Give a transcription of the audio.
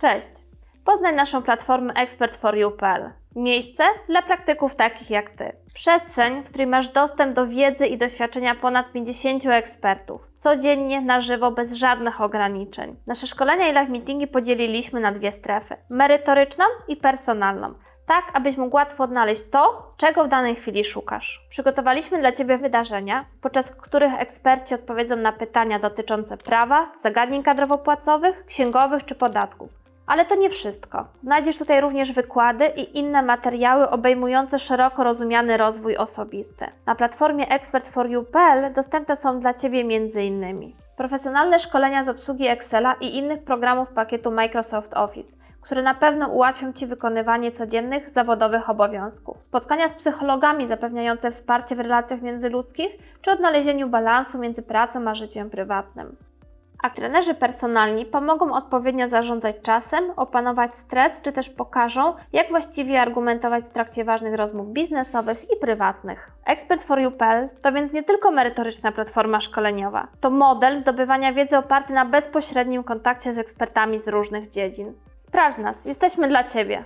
Cześć! Poznaj naszą platformę expert4u.pl. Miejsce dla praktyków takich jak Ty. Przestrzeń, w której masz dostęp do wiedzy i doświadczenia ponad 50 ekspertów. Codziennie, na żywo, bez żadnych ograniczeń. Nasze szkolenia i live meetingi podzieliliśmy na dwie strefy. Merytoryczną i personalną. Tak, abyś mógł łatwo odnaleźć to, czego w danej chwili szukasz. Przygotowaliśmy dla Ciebie wydarzenia, podczas których eksperci odpowiedzą na pytania dotyczące prawa, zagadnień kadrowo-płacowych, księgowych czy podatków. Ale to nie wszystko. Znajdziesz tutaj również wykłady i inne materiały obejmujące szeroko rozumiany rozwój osobisty. Na platformie expert4u.pl dostępne są dla Ciebie m.in. profesjonalne szkolenia z obsługi Excela i innych programów pakietu Microsoft Office, które na pewno ułatwią Ci wykonywanie codziennych zawodowych obowiązków. Spotkania z psychologami zapewniające wsparcie w relacjach międzyludzkich czy odnalezieniu balansu między pracą a życiem prywatnym. A trenerzy personalni pomogą odpowiednio zarządzać czasem, opanować stres, czy też pokażą, jak właściwie argumentować w trakcie ważnych rozmów biznesowych i prywatnych. Expert4u.pl to więc nie tylko merytoryczna platforma szkoleniowa, to model zdobywania wiedzy oparty na bezpośrednim kontakcie z ekspertami z różnych dziedzin. Sprawdź nas, jesteśmy dla Ciebie.